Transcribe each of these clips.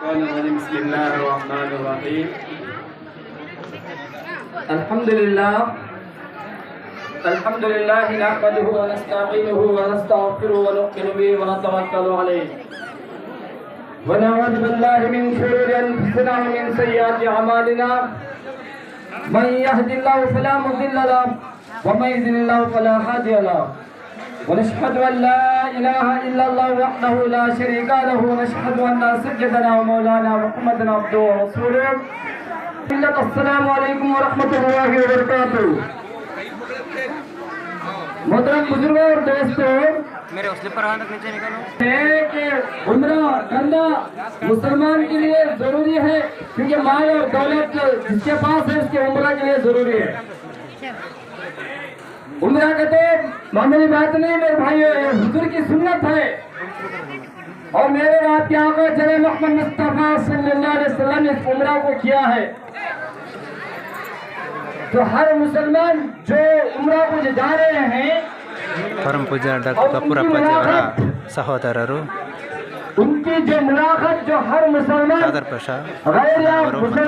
بسم الله الرحمن الرحيم. الحمد لله الحمد لله نحمده ونستعينه ونستغفره ونؤمن به ونتوكل عليه ونعوذ بالله من شرور انفسنا ومن سيئات اعمالنا. من يهد الله فلا مضل له ومن يضلل الله فلا هادي له. ونشهد أن لا إله إلا الله وحده لا شريك له ونشهد أن سيدنا ومولانا محمدا عبده ورسوله. السلام علیکم ورحمۃ اللہ وبرکاتہ محترم بزرگوں اور دوستوں میرے گندا مسلمان کے لیے ضروری ہے کیونکہ مال اور دولت جس کے پاس ہے اس کے عمرہ کے لیے ضروری ہے۔ عمرہ کہتے معمولی بات نہیں میرے بھائی حضور کی سنت ہے۔ اور میرے آپ کے آقا جنہ محمد مصطفیٰ صلی اللہ علیہ وسلم نے اس عمرہ کو کیا ہے۔ تو ہر مسلمان جو عمرہ کو جا رہے ہیں مسلمان ಪೂಜಾ doctor Kapoor ಅಪ್ಪಾಜಿ ಅವರ ಸಹೋದರರು ದಾದರ್ ಪ್ರಸಾದ್ ಅವರು ಬಂದರು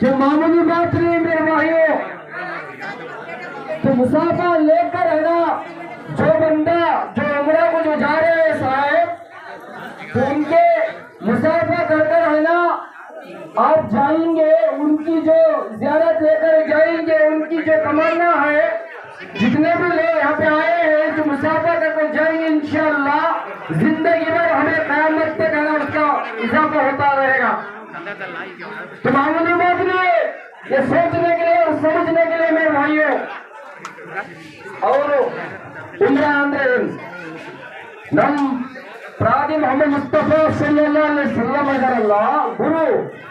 جو معمولی بات نہیں میرے بھائیوں تو مسافہ لے کر ہے نا، جو بندہ، جو عمرہ کو جو جا رہے ہیں صاحب، تو ان کے مسافہ کر کر ہے نا، آپ جائیں گے، ان کی جو زیارت لے کر جائیں گے، ان کی جو تمنا ہے، جتنے بھی لوگ یہاں پہ آئے ہیں، جو مسافہ کر کر جائیں گے، انشاءاللہ، زندگی بھر ہمیں قیامت تک ہے نا، اس کا اضافہ ہوتا رہے گا۔ कयामत तक है ना उसका इजाफा होता रहेगा तो मामूली बात नहीं है। ये सोचने के लिए और समझने के लिए मेरे भाइयों ಅವರು ಉಮ್ರಾ ಅಂದ್ರೆ ಏನು? ನಮ್ ಪ್ರಾದಿ ಮೊಹಮ್ಮದ್ ಮುಸ್ತಫಾ ಸಲ್ಲಲ್ಲಾಹು ಅಲೈಹಿ ವಸಲ್ಲಂ ಇದಾರಲ್ಲ ಗುರು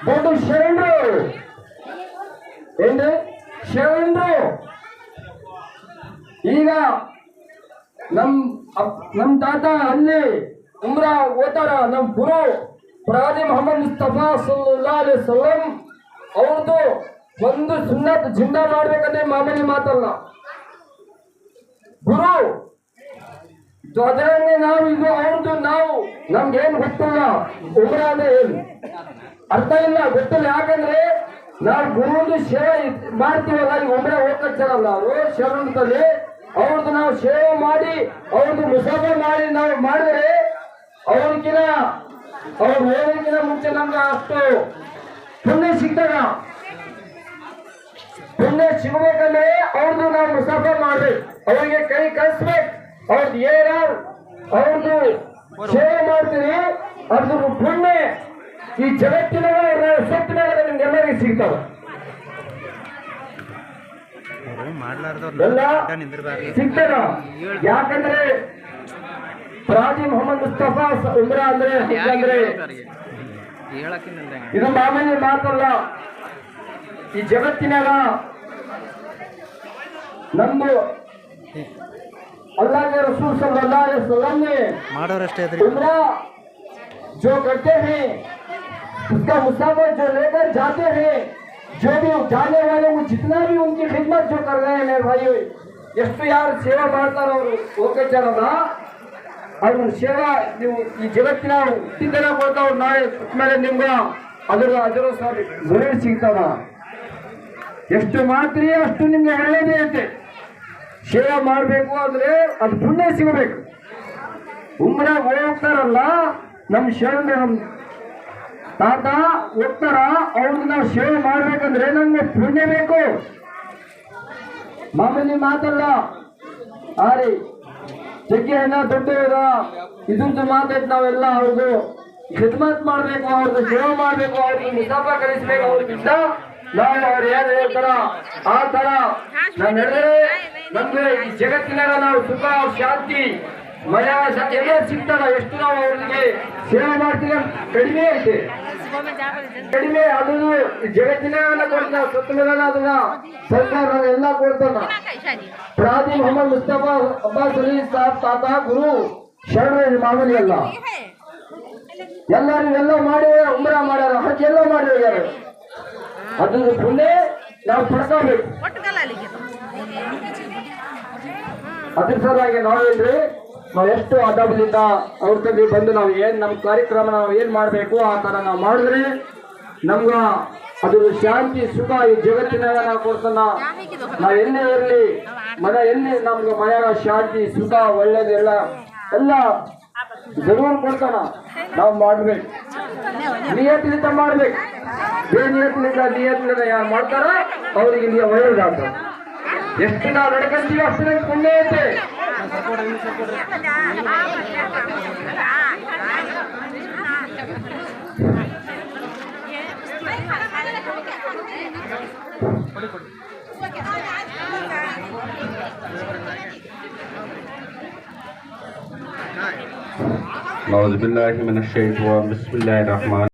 ದೊಡ್ಡ ಶರಣರು ಏನ್ರಿ ಶರಣರು ಈಗ ನಮ್ ಅಪ್- ನಮ್ ತಾತ ಅಲ್ಲಿ ಉಮ್ರಾ ಓತಾರ ನಮ್ ಗುರು ಪ್ರಾದಿ ಮೊಹಮ್ಮದ್ ಮುಸ್ತಫಾ ಸಲ್ಲಲ್ಲಾಹು ಅಲೈಹಿ ಸಲಂ ಅವ್ರದ್ದು ಒಂದು ಸುನ್ನತ್ ಜಿಂದ ಮಾಡ್ಬೇಕಂದ್ರೆ ಮಾಮೂಲಿ ಮಾತಲ್ಲ. ಗುರು ಅದರಲ್ಲಿ ನಾವು ಇದು ಅವ್ರದ್ದು ನಾವು ನಮ್ಗೇನು ಗೊತ್ತಿಲ್ಲ ಉಗ್ರ ಅಂದ್ರೆ ಏನು? ಅರ್ಥ ಇಲ್ಲ, ಗೊತ್ತಿಲ್ಲ, ಯಾಕಂದ್ರೆ ನಾವು ಗುರುದು ಸೇವೆ ಮಾಡ್ತೀವಲ್ಲ ಈಗ ಉಮ್ರ ಹೋಗ್ತಾರಲ್ಲ ಅವರು ಶರಣದಲ್ಲಿ ಅವ್ರದ್ದು ನಾವು ಸೇವೆ ಮಾಡಿ ಅವ್ರದ್ದು ಮುಸಾಫೆ ಮಾಡಿ ನಾವು ಮಾಡಿದ್ರೆ ಅವ್ರಿಗಿನ ಅವ್ರು ಹೋಗೋದಕ್ಕಿಂತ ಮುಂಚೆ ನಮ್ಗೆ ಅಷ್ಟು ಪುಣ್ಯ ಸಿಗ್ತದ. ಪುಣ್ಯ ಸಿಗಬೇಕಂದ್ರೆ ಅವ್ರದ್ದು ನಾವು ಮುಸಾಫೆ ಮಾಡ್ಬೇಕು. ಅವ್ರಿಗೆ ಕೈ ಕಳಿಸ್ಬೇಕು. ಅವ್ರದ್ದು ಏನ ಅವ್ರದ್ದು ಸೇವೆ ಮಾಡ್ತೀರಿ ಅದ್ರ ಪುಣ್ಯ ಈ ಜಗತ್ತಿನ ಸತ್ತಿನಾಗ ನಿಮ್ಗೆಲ್ಲರಿಗೆ ಸಿಗ್ತಾವ ಎಲ್ಲ ಅಡ್ಡ ಯಾಕಂದ್ರೆ ಪ್ರಾಜಿ ಮೊಹಮ್ಮದ್ ಮುಸ್ತಫಾ ಸ- ಉಮ್ರಾ ಅಂದ್ರೆ ಅಂದ್ರೆ ಹೇಳಕ್ಕಿಲ್ಲ ಇದು ಮಾಮೂಲಿ ಮಾತಲ್ಲ ಈ ಜಗತ್ತಿನಾಗ ನಮ್ದು अल्लाह के रसूल सल्लल्लाहु अलैहि वसल्लम ने ಮಾಡೋರಷ್ಟೇ ಅದ್ರಿ उम्रा जो करते हैं उसका मुसाफर जो लेकर जाते हैं जो भी जाने वाले वो जितना भी उनकी खिदमत जो कर रहे हैं मेरे भाई ಎಷ್ಟು ಯಾರು ಸೇವೆ ಮಾಡ್ತಾರೋ ಅವರು ಹೋಗ್ತಾರಲ್ಲ ಅವ್ರ ಸೇವಾ, ನೀವು ಈ ಜಗತ್ತಿನ ಹುಟ್ಟಿದ್ದನ ಕೊಡ್ತಾವ್ ನಾಳೆ ಮೇಲೆ ನಿಮ್ಗೆ ಅದರ ಅದರ ಗುರಿ ಸಿಗ್ತಾವ. ಎಷ್ಟು ಮಾಡ್ತೀರಿ ಅಷ್ಟು ನಿಮ್ಗೆ ಒಳ್ಳೇದೇ ಅಂತೆ ಸೇವೆ ಮಾಡಬೇಕು ಅಂದ್ರೆ ಅದು ಪುಣ್ಯ ಸಿಗಬೇಕು. ಉಮ್ರ ಹೋಗ್ತಾರಲ್ಲ ನಮ್ಮ ಶರಣ ನಮ್ಮ ತಾತ ಹೋಗ್ತಾರ ಅವ್ರಿಗೆ ನಾವು ಸೇವೆ ಮಾಡ್ಬೇಕಂದ್ರೆ ನಮ್ಗೆ ಪುಣ್ಯ ಬೇಕು. ಮಾಮೂಲಿ ಮಾತಲ್ಲ ಆ ರೀ ಜಗ್ಗಿ ದೊಡ್ಡದ ದೊಡ್ಡ ಇದ ಇದ್ರದ್ದು ಮಾತೈತೆ ನಾವೆಲ್ಲ ಅವ್ರದ್ದು ಖಿದ್ಮತ್ ಮಾಡ್ಬೇಕು ಅವ್ರದ್ದು ಸೇವೆ ಮಾಡ್ಬೇಕು ಅವ್ರಿಗೆ ಮುಸಾಫ ಕಲಿಸ್ಬೇಕು ಅವ್ರಿಗಿಂತ. ನಾವು ಅವ್ರು ಏನ್ ಹೇಳ್ತಾರ ಆ ತರ ನಾವು ನಡೆದ್ರೆ ನಮ್ಗೆ ಈ ಜಗತ್ತಿನಾಗ ನಾವು ಸುಖ, ಶಾಂತಿ ಮಯ ಎಲ್ಲ ಸಿಗ್ತಾರ ಎಷ್ಟು ನಾವು ಅವ್ರಿಗೆ. ಸೇವೆ ಮಾಡ್ತೀವಿ ಕಡಿಮೆ ಐತೆ. ಕಡಿಮೆ ಅದನ್ನು ಜಗತ್ತಿನ ಕೊಡ್ತಾನ ಅದನ್ನ ಸರ್ಕಾರ ಎಲ್ಲ ಕೊಡ್ತಾನ. ಪ್ರಾದಿ ಮೊಹಮ್ಮದ್ ಮುಸ್ತಫಾ ಅಬ್ಬಾಸ್ ಅಲಿ ಸಾಬ್ ತಾತ ಗುರು ಶರಣ ಮಾಮೂಲಿ ಅಲ್ಲ ಎಲ್ಲರೂ ಎಲ್ಲ ಮಾಡಿ ಉಮ್ರಾ ಮಾಡ್ಯಾರ ಹಾಕಿ ಎಲ್ಲ ಮಾಡಿ ಅದನ್ನು ಮುಂದೆ ಪುಣ್ಯ ನಾವು ಪಡ್ಕೋಬೇಕು. ಅದ್ರ ಸಲುವಾಗಿ ನಾವೇನ್ರಿ ನಾವು ಎಷ್ಟು ಅದಬಲಿಂದ ಅವ್ರ ತಂದೆ ಬಂದು ನಾವು ಏನು ನಮ್ಮ ಕಾರ್ಯಕ್ರಮ ನಾವು ಏನು ಮಾಡಬೇಕು ಆ ಥರ ನಾವು ಮಾಡಿದ್ರೆ ನಮ್ಗೆ ಅದು ಶಾಂತಿ, ಸುಖ ಈ ಜಗತ್ತಿನಾಗ ನಾವು ಕೊಡ್ತಾನ ನಾವು ಎಲ್ಲೇ ಇರಲಿ, ಮನೆ ಎಲ್ಲಿ ನಮ್ಗೆ ಮನೆಯಾಗ ಶಾಂತಿ, ಸುಖ ಒಳ್ಳೇದೆಲ್ಲ ಎಲ್ಲ ಜರೂರ್ ಕೊಡ್ತಾನ ನಾವು ಮಾಡ್ಬೇಕು. ನಿಯತ್ಲಿಂದ ಮಾಡ್ಬೇಕು. ಬೇನಿಯತ್ಲಿಂದ ನಿಯತ್ಲಿಂದ ಯಾರು ಮಾಡ್ತಾರ ಅವ್ರಿಗೆ ನೀವು ಒಳ್ಳೇದಾಗ್ತದೆ. ಎಷ್ಟು ನಾವು ನಡ್ಕೊಂತೀವಿ ಅಷ್ಟು ಪುಣ್ಯ ಐತೆ. أعوذ بالله من الشيطان بسم الله الرحمن